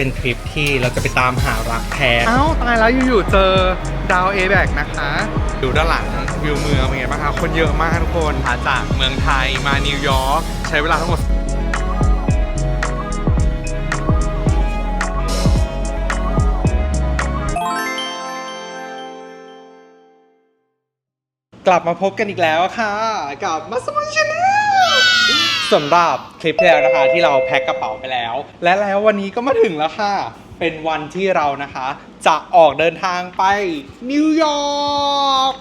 เป็นทริปที่เราจะไปตามหารักแท้เอ้าตายแล้วอยู่ๆเจอดาวเอแบกนะคะดูด้านหลังวิวเมืองเป็นไงบ้างคะคนเยอะมากทุกคนมาจากเมืองไทยมานิวยอร์กใช้เวลาทั้งหมดกลับมาพบกันอีกแล้วค่ะ กับมัสมันชาแนล สำหรับคลิปที่แล้วนะคะที่เราแพ็คกระเป๋าไปแล้ว และแล้ววันนี้ก็มาถึงแล้วค่ะ เป็นวันที่เรานะคะ จะออกเดินทางไปนิวยอร์ก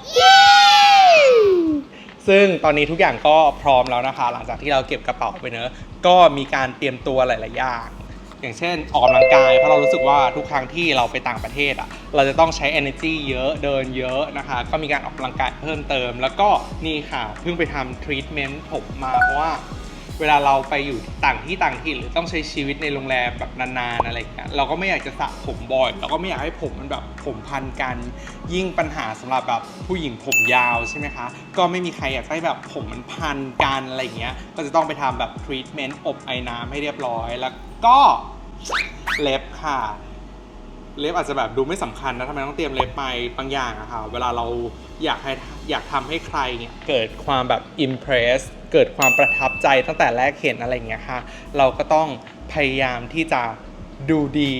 ซึ่งตอนนี้ทุกอย่างก็พร้อมแล้วนะคะ หลังจากที่เราเก็บกระเป๋าไปเนอะก็มีการเตรียมตัวหลาย ๆ อย่าง อย่างเช่นออกกำลังกายเพราะเรารู้สึกว่าทุกครั้งที่เราไปต่างประเทศอะเราจะต้องใช้ energy เยอะเดินเยอะนะคะ ก็มีการออกกำลังกายเพิ่มเติม แล้วก็นี่ค่ะเพิ่งไปทำ treatment ผมมาเพราะว่า เวลาเราไปอยู่ต่างที่ต่างถิ่นหรือต้องใช้ชีวิตในโรงแรมแบบนานๆอะไรอย่างเงี้ยเราก็ไม่อยากจะสระผมบ่อยเราก็ไม่อยากให้ผมมันแบบผมพันกันยิ่งปัญหาสำหรับแบบผู้หญิงผมยาวใช่ไหมคะ ก็ไม่มีใครอยากให้แบบผมมันพันกันอะไรอย่างเงี้ยก็จะต้องไปทำแบบทรีทเมนต์อบไอ้น้ำให้เรียบร้อย แล้วก็เล็บค่ะเล็บอาจจะแบบดูไม่สำคัญนะทำไมต้องเตรียมเล็บไปบางอย่างอะค่ะ เวลาเราอยากให้อยากทำให้ใครเนี่ยเกิดความแบบอิมเพรส เกิดความประทับใจตั้งแต่แรกเห็นอะไรเงี้ยค่ะ เราก็ต้องพยายามที่จะดูดี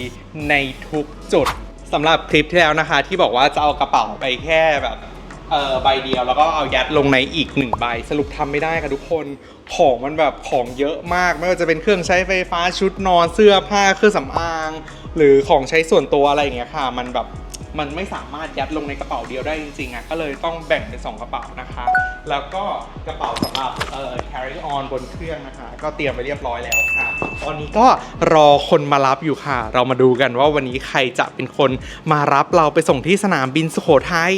ในทุกจุดสำหรับคลิปที่แล้วนะคะ ที่บอกว่าจะเอากระเป๋าไปแค่แบบเออใบเดียวแล้วก็เอายัดลงในอีกหนึ่งใบสรุปทำไม่ได้ค่ะทุกคนของมันแบบของเยอะมาก ไม่ว่าจะเป็นเครื่องใช้ไฟฟ้าชุดนอนเสื้อผ้าเครื่องสำอาง หรือของใช้ส่วนตัวอะไรอย่างเงี้ยค่ะ มันแบบ มันไม่สามารถยัดลงในกระเป๋าเดียวได้จริงๆอะก็เลยต้องแบ่งเป็นสองกระเป๋านะคะ แล้วก็กระเป๋าสำหรับเอ่อ carry on บนเครื่องนะคะ ก็เตรียมไว้เรียบร้อยแล้วค่ะ ตอนนี้ก็รอคนมารับอยู่ค่ะ เรามาดูกันว่าวันนี้ใครจะเป็นคนมารับเราไปส่งที่สนามบินสุโขทัย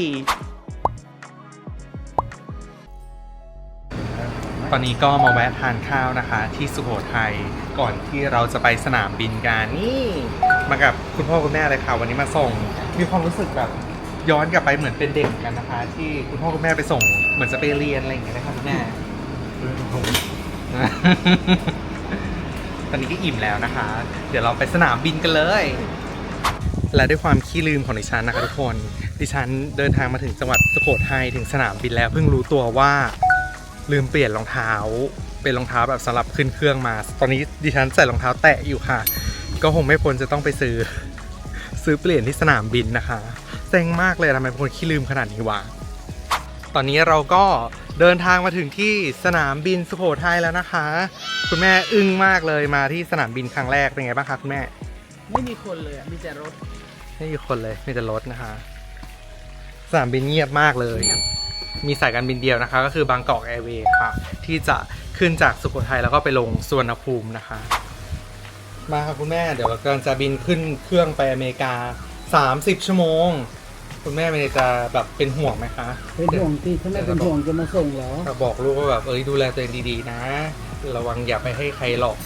ตอนนี้ก็มาแวะทานข้าวนะคะ ที่สุโขทัยก่อนที่เราจะไปสนามบินกันนี่มากับคุณพ่อคุณแม่เลยค่ะ วันนี้มาส่ง มีความรู้สึกแบบย้อนกลับไปเหมือนเป็นเด็กเหมือนกันนะคะ ที่คุณพ่อคุณแม่ไปส่งเหมือนจะไปเรียนอะไรอย่างเงี้ยนะคะคุณแม่ ตอนนี้ก็อิ่มแล้วนะคะ เดี๋ยวเราไปสนามบินกันเลย และด้วยความขี้ลืมของดิฉันนะคะทุกคน ดิฉันเดินทางมาถึงจังหวัดสุโขทัยถึงสนามบินแล้วเพิ่งรู้ตัวว่าลืมเปลี่ยนรองเท้า เป็นรองเท้าแบบสำหรับขึ้นเครื่องมา ตอนนี้ดิฉันใส่รองเท้าแตะอยู่ค่ะ ก็คงไม่พ้นจะต้องไปซื้อ ซื้อเปลี่ยนที่สนามบินนะคะเซ็งมากเลยทำไมเป็นคนขี้ลืมขนาดนี้วะตอนนี้เราก็เดินทางมาถึงที่สนามบินสุโขทัยแล้วนะคะ คุณแม่อึ้งมากเลยมาที่สนามบินครั้งแรกเป็นไงบ้างคะคุณแม่ ไม่มีคนเลยอะมีแต่รถ ไม่มีคนเลยมีแต่รถนะคะ สนามบินเงียบมากเลยเงียบมีสายการบินเดียวนะคะ ก็คือบางกอกแอร์เวย์ค่ะ ที่จะขึ้นจากสุโขทัยแล้วก็ไปลงสุวรรณภูมินะคะ มาค่ะคุณแม่เดี๋ยวเรากำลังจะบินขึ้นเครื่องไปอเมริกา 30 ชั่วโมง คุณแม่ไม่ได้จะแบบเป็นห่วงไหมคะเป็นห่วงที่ถ้าไม่เป็นห่วงจะมาส่งเหรอก็บอกลูกว่าแบบเอ้ยดูแลตัวเองดีๆนะ ระวังอย่าไปให้ใครหลอก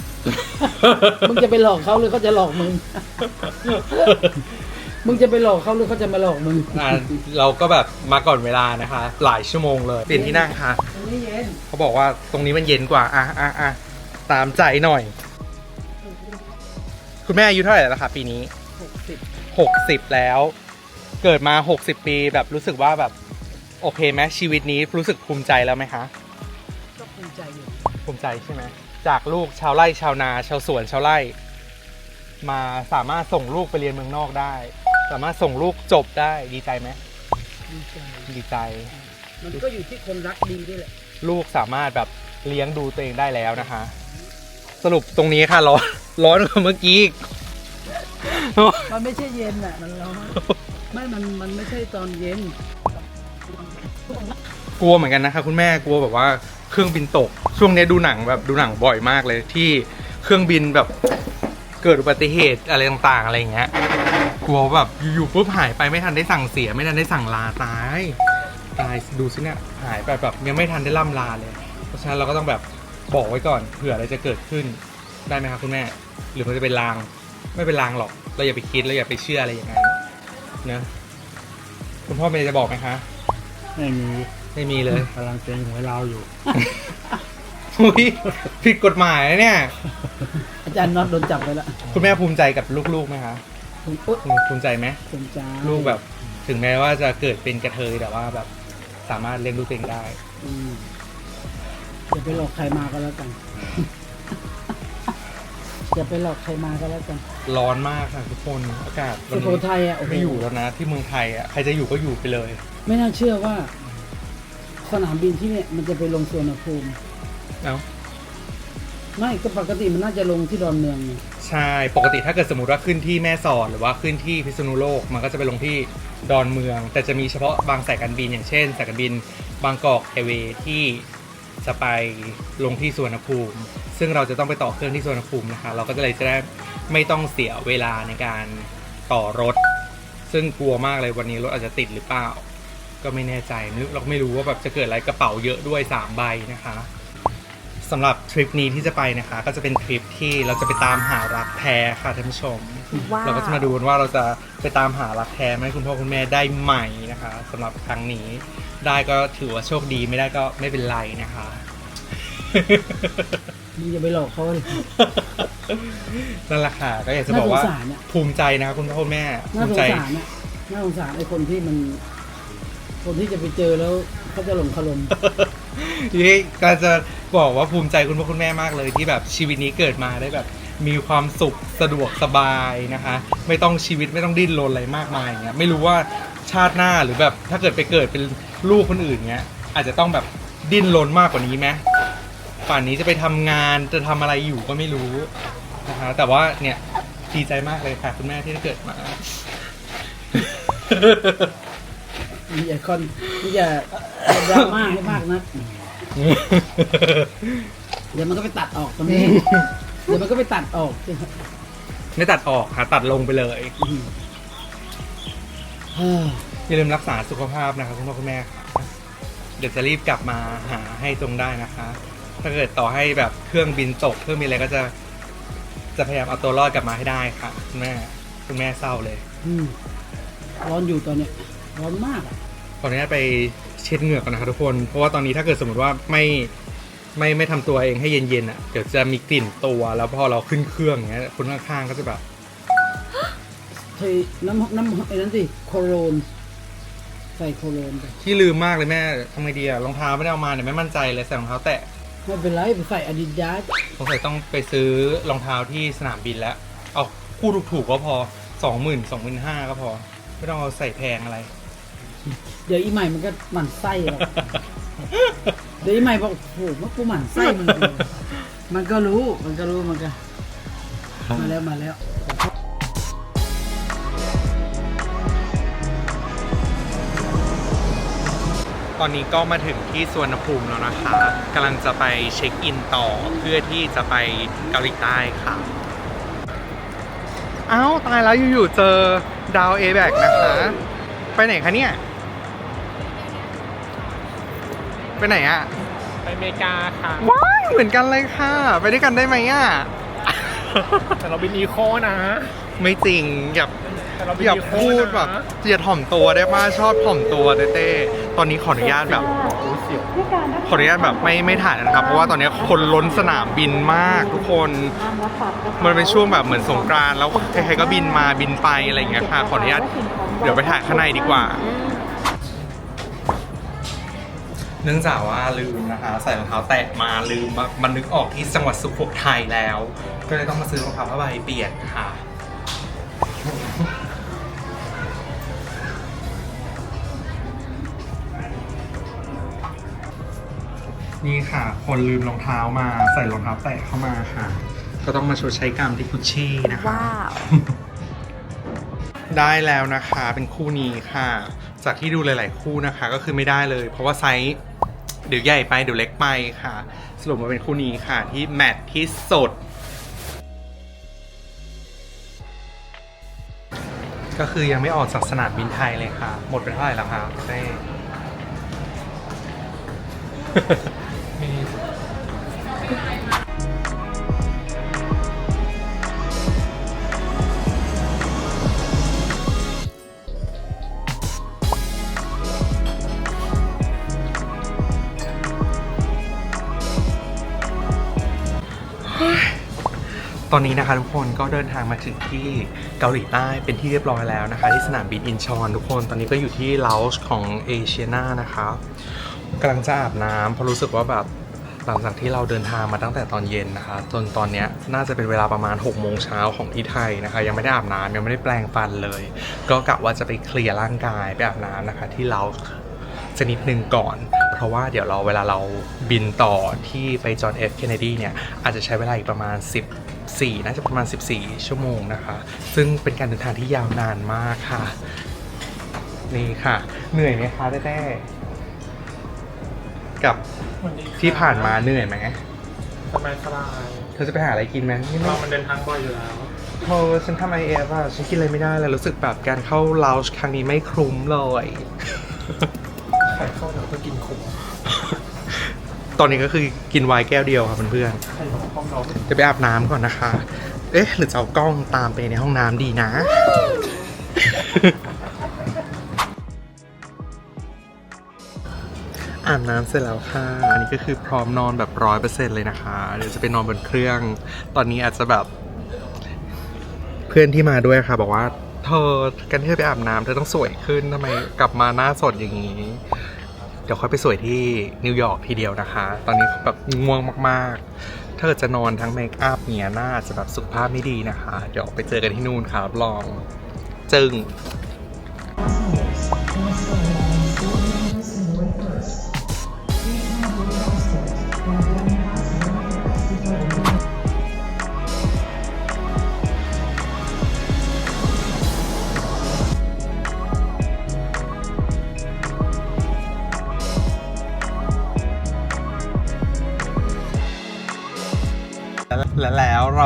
มึงจะไปหลอกเขาหรือเขาจะหลอกมึง มึงจะไปหลอกเขาหรือเขาจะมาหลอกมึงอะเราก็แบบมาก่อนเวลานะคะ หลายชั่วโมงเลยเปลี่ยนที่นั่งค่ะมันไม่เย็น เขาบอกว่าตรงนี้มันเย็นกว่า อะอะอะตามใจหน่อย คุณแม่อายุเท่าไหร่แล้วคะปีนี้หกสิบ60แล้ว เกิดมา 60 ปีแบบรู้สึกว่าแบบโอเคไหมชีวิตนี้รู้สึกภูมิใจแล้วไหมคะ ก็ภูมิใจอยู่ ภูมิใจใช่ไหมจากลูกชาวไร่ชาวนาชาวสวนชาวไร่ มาสามารถส่งลูกไปเรียนเมืองนอกได้ สามารถส่งลูกจบได้ดีใจไหมดีใจ ดีใจ มันก็อยู่ที่คนรักดีด้วยแหละ ลูกสามารถแบบเลี้ยงดูตัวเองได้แล้วนะคะ สรุปตรงนี้ค่ะร้อน ร้อนกว่าเมื่อกี้อีกมันไม่ใช่เย็นอะ มันร้อน ไม่ มัน มันไม่ใช่ตอนเย็น กลัวเหมือนกันนะคะคุณแม่กลัวแบบว่าเครื่องบินตก ช่วงนี้ดูหนังแบบดูหนังบ่อยมากเลยที่เครื่องบินแบบเกิดอุบัติเหตุอะไรต่างๆอะไรอย่างเงี้ยกลัวแบบอยู่ๆปุ๊บหายไปไม่ทันได้สั่งเสีย ไม่ทันได้สั่งลาตายตายดูสิเนี่ยหายไปแบบยังไม่ทันได้ล่ำลาเลย เพราะฉะนั้นเราก็ต้องแบบบอกไว้ก่อนเผื่ออะไรจะเกิดขึ้นได้ไหมครับคุณแม่ หรือมันจะเป็นลาง ไม่เป็นลางหรอก เราอย่าไปคิดเราอย่าไปเชื่ออะไรอย่างนั้นนะคุณพ่อเมย์จะบอกไหมคะ ไม่มีไม่มีเลยกำลังเต็งหวยเราอยู่ อุ๊ยผิดกฎหมายนะเนี่ย อาจารย์น็อตโดนจับไปแล้วคุณแม่ภูมิใจกับลูกๆไหมคะผมอุ๊ยภูมิใจไหมสนใจลูกแบบ ถึงแม้ว่าจะเกิดเป็นกระเทยแต่ว่าแบบ สามารถเลี้ยงลูกตัวเองได้ อืมอย่าไปหลอกใครมาก็แล้วกัน อย่าไปหลอกใครมาก็แล้วกัน ร้อนมากค่ะทุกคนอากาศวัสุนโขนี้ทัยอะโอ้โห ไม่อยู่แล้วนะ ที่เมืองไทยอะใครจะอยู่ก็อยู่ไปเลย ไม่น่าเชื่อว่า สนามบินที่เนี่ยมันจะไปลงสวนภูมิ เอ้าไม่ก็ปกติมันน่าจะลงที่ดอนเมืองไงใช่ปกติถ้าเกิดสมมติว่าขึ้นที่แม่สอดหรือว่าขึ้นที่พิษณุโลกมันก็จะไปลงที่ดอนเมือง แต่จะมีเฉพาะบางสายการบินอย่างเช่นสายการบินบางกอกแอร์เวย์ที่ จะไปลงที่สุวรรณภูมิ ซึ่งเราจะต้องไปต่อเครื่องที่สุวรรณภูมินะคะ เราก็จะเลยจะได้ไม่ต้องเสียเวลาในการต่อรถ ซึ่งกลัวมากเลยวันนี้รถอาจจะติดหรือเปล่า ก็ไม่แน่ใจเราไม่รู้ว่าแบบจะเกิดอะไรกระเป๋าเยอะด้วยสามใบนะคะ สำหรับทริปนี้ที่จะไปนะคะ ก็จะเป็นทริปที่เราจะไปตามหารักแท้ค่ะท่านผู้ชม ว้าว เราก็จะมาดูกันว่าเราจะไปตามหารักแท้ไหมคุณพ่อคุณแม่ได้ไหมนะคะสำหรับครั้งนี้ ได้ก็ถือว่าโชคดีไม่ได้ก็ไม่เป็นไรนะคะมึงอย่าไปหลอกเขาเลย นั่นแหละค่ะก็อยากจะบอกว่าน่าสงสารอะ ภูมิใจนะคะคุณพ่อคุณแม่น่าภูสมิงใจ สารนะน่าสงสารไอ้คนที่มัน คนที่จะไปเจอแล้วเขาจะหลงคารมนี่ก็จะ บอกว่าภูมิใจคุณพ่อคุณแม่มากเลย ที่แบบชีวิตนี้เกิดมาได้แบบ มีความสุขสะดวกสบายนะคะ ไม่ต้องชีวิตไม่ต้องดิ้นรนอะไรมากมายอย่างเงี้ยไม่รู้ว่าชาติหน้าหรือแบบถ้าเกิดไปเกิดเป็นลูกคนอื่นเงี้ยอาจจะต้องแบบดิ้นรนมากกว่านี้ไหมป่านนี้จะไปทำงานจะทำอะไรอยู่ก็ไม่รู้นะคะแต่ว่าเนี่ยดีใจมากเลยค่ะคุณแม่ที่ได้เกิดมามีอย่าคอนมีอย่าอย่าดราม่าให้มากนะ เดี๋ยวมันก็ไปตัดออกตรงนี้ เดี๋ยวมันก็ไปตัดออก ไม่ตัดออกค่ะตัดลงไปเลยเฮ้ยอย่าลืมรักษาสุขภาพนะคะคุณพ่อคุณแม่ค่ะเดี๋ยวจะรีบกลับมาหาให้ตรงได้นะคะ ถ้าเกิดต่อให้แบบเครื่องบินตกเครื่องบินอะไรก็จะ จะพยายามเอาตัวรอดกลับมาให้ได้ค่ะ คุณแม่ คุณแม่เศร้าเลย อืมร้อนอยู่ตอนเนี้ยร้อนมากอะ ขออนุญาตไปเช็ดเหงื่อก่อนนะคะทุกคน เพราะว่าตอนนี้ถ้าเกิดสมมติว่าไม่ไม่ไม่ทำตัวเองให้เย็นๆอะ เดี๋ยวจะมีกลิ่นตัวแล้วพอเราขึ้นเครื่องอย่างเงี้ยคนข้างๆก็จะแบบเทน้ำน้ำไอ้นั้นสิโคโรนใส่โคโรนไปที่ลืมมากเลยแม่ทำไงดีอะรองเท้าไม่ได้เอามาเนี่ยไม่มั่นใจเลยใส่รองเท้าแตะไม่เป็นไรไปใส่อาดิดาสสงสัยต้องไปซื้อรองเท้าที่สนามบินแล้วเอาคู่ถูกๆก็พอสองหมื่นสองหมื่นห้าก็พอ ไม่ต้องเอาใส่แพงอะไร เดี๋ยวอีใหม่มันก็หมั่นไส้หรอกเดี๋ยวอีใหม่บอกโอ้โหมันกูหมั่นไส้มันเลยมันก็รู้มันก็รู้มันก็ มาแล้วมาแล้ว ตอนนี้ก็มาถึงที่สวนภูมิแล้วนะคะกำลังจะไปเช็คอินต่อเพื่อที่จะไปเกาหลีใต้ค่ะเอ้าตายแล้วอยู่ๆเจอดาวเอแบกนะคะ ไปไหนคะเนี่ย ไปไหนอะไปอเมริกาค่ะ ว้ายเหมือนกันเลยค่ะ ไปด้วยกันได้ไหมอะแต่เราบินอีโคนะ ไม่จริงอย่าแต่เราบินอย่าอีโคพูดนะแบบอย่าถ่อมตัวได้ป่ะชอบถ่อมตัวเต้เต้ตอนนี้ขออนุญาตแบบขออนุญาตแบบไม่ไม่ถ่ายนะครับเพราะว่าตอนนี้คนล้นสนามบินมากทุกคน มันเป็นช่วงแบบเหมือนสงกรานต์แล้วใครๆก็บินมาบินไปอะไรอย่างเงี้ยค่ะขออนุญาตเดี๋ยวไปถ่ายข้างในดีกว่า เนื่องจากว่าลืมนะคะใส่รองเท้าแตะมาลืมมามันนึกออกที่จังหวัดสุโขทัยแล้ว ก็เลยต้องมาซื้อรองเท้าผ้าใบเปลี่ยนค่ะ นี่ค่ะ คนลืมรองเท้ามาใส่รองเท้าแตะเข้ามาค่ะ ก็ต้องมาชดใช้กรรมที่กุชชี่นะคะ ว้าว ได้แล้วนะคะเป็นคู่นี้ค่ะ จากที่ดูหลาย ๆ คู่นะคะก็คือไม่ได้เลย เพราะว่าไซส์ เดี๋ยวใหญ่ไปเดี๋ยวเล็กไปค่ะ สรุปมาเป็นคู่นี้ค่ะที่แมทที่สุด ก็คือยังไม่ออกจากสนามบินไทยเลยค่ะ หมดไปเท่าไหร่แล้วคะเต้มี ตอนนี้นะคะทุกคนก็เดินทางมาถึงที่เกาหลีใต้เป็นที่เรียบร้อยแล้วนะคะ ที่สนามบินอินชอนทุกคนตอนนี้ก็อยู่ที่ล o วช์ของเอเชียนานะคะกำลังจะอาบน้ำเพราะรู้สึกว่าแบบหลังจากที่เราเดินทางมาตั้งแต่ตอนเย็นนะคะ จนตอนนี้น่าจะเป็นเวลาประมาณ6โมงเช้าของที่ไทยนะคะ ยังไม่ได้อาบน้ำยังไม่ได้แปรงฟันเลย ก็กะว่าจะไปเคลียร์ร่างกายไปอาบน้ำนะคะ ที่ล o วช์สักนิดนึงก่อน เพราะว่าเดี๋ยวเราเวลาเราบินต่อที่ไปจอห์นเอฟเคนเนดีเนี่ยอาจจะใช้เวลาอีกประมาณ 14 น่าจะประมาณ 14 ชั่วโมงนะคะ ซึ่งเป็นการเดินทางที่ยาวนานมากค่ะ นี่ค่ะ เหนื่อยไหมคะแต้ๆกับที่ผ่านมาเหนื่อยไหมสบายสบายเธอจะไปหาอะไรกินไหมนี่ไม่ เรามันเดินทางบ่อยอยู่แล้ว เธอฉันทำไอเอฟอะฉันกินอะไรไม่ได้เลยรู้สึกแบบการเข้าลาวช์ครั้งนี้ไม่คุ้มเลย ใครเข้าเราก็กินขม ตอนนี้ก็คือกินไวน์แก้วเดียวครับเพื่อนๆจะไปอาบน้ำก่อนนะคะ เอ๊ะ หรือจะเอากล้องตามไปในห้องน้ำดีนะ อาบน้ำเสร็จแล้วค่ะ อันนี้ก็คือพร้อมนอนแบบร้อยเปอร์เซ็นต์เลยนะคะ เดี๋ยวจะไปนอนบนเครื่อง ตอนนี้อาจจะแบบ เพื่อนที่มาด้วยค่ะ บอกว่า เธอกันที่เธอไปอาบน้ำเธอต้องสวยขึ้นทำไมกลับมาหน้าสดอย่างนี้ เดี๋ยวค่อยไปสวยที่นิวยอร์กทีเดียวนะคะ ตอนนี้แบบง่วงมากๆ ถ้าเกิดจะนอนทั้งเมคอัพเนี่ยหน้าจะแบบสุขภาพไม่ดีนะคะ เดี๋ยวไปเจอกันที่นู่นครับลอง จึง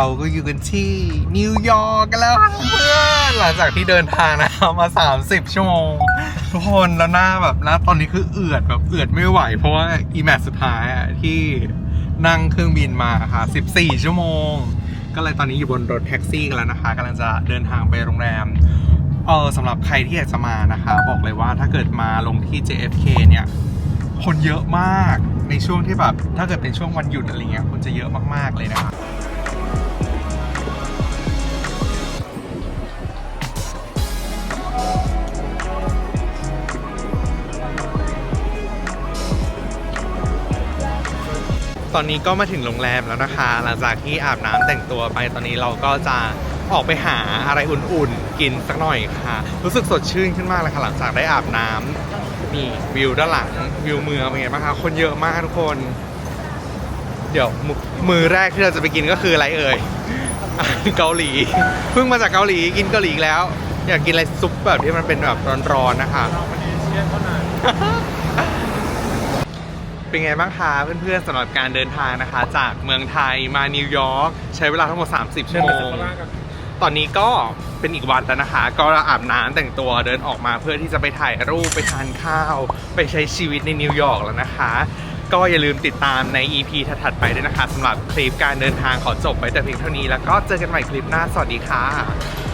เราก็อยู่กันที่นิวยอร์กกันแล้วเพื่อนหลังจากที่เดินทางนะครับมา 30 ชั่วโมง ทุกคนแล้วหน้าแบบหน้าตอนนี้คือเอือดแบบเอือดไม่ไหว เพราะว่าอีแมทสุดท้ายอะที่นั่งเครื่องบินมาค่ะ 14 ชั่วโมง ก็เลยตอนนี้อยู่บนรถแท็กซี่กันแล้วนะคะกำลังจะเดินทางไปโรงแรมเออสำหรับใครที่อยากจะมานะคะ บอกเลยว่าถ้าเกิดมาลงที่ JFK เนี่ยคนเยอะมากในช่วงที่แบบถ้าเกิดเป็นช่วงวันหยุดอะไรเงี้ยคนจะเยอะมากๆเลยนะครับ อนนี้ก็มาถึงโรงแรมแล้วนะคะ หลังจากที่อาบน้ำแต่งตัวไปตอนนี้เราก็จะออกไปหาอะไรอุ่นๆ กินสักหน่อยค่ะ รู้สึกสดชื่นขึ้นมากเลยค่ะหลังจากได้อาบน้ำนี่วิวด้านหลังวิวเมืองเป็นไงบ้างคะคนเยอะมากทุกคน เดี๋ยวมมือแรกที่เราจะไปกินก็คืออะไรเอ่ยเกาหลี เพิ่งมาจากเกาหลีกินเกาหลีแล้ว อยากกินอะไรซุปแบบที่มันเป็นแบบร้อนๆนะคะ เป็นไงบ้างคะเพื่อนๆสำหรับการเดินทางนะคะ จากเมืองไทยมานิวยอร์กใช้เวลาทั้งหมด 30 ชั่วโมง ตอนนี้ก็เป็นอีกวันแล้วนะคะ ก็อาบน้ำแต่งตัวเดินออกมาเพื่อที่จะไปถ่ายรูปไปทานข้าว ไปใช้ชีวิตในนิวยอร์กแล้วนะคะ ก็อย่าลืมติดตามใน EP ถัดๆไปด้วยนะคะสำหรับคลิปการเดินทางขอจบไปแต่เพียงเท่านี้แล้วก็เจอกันใหม่คลิปหน้าสวัสดีค่ะ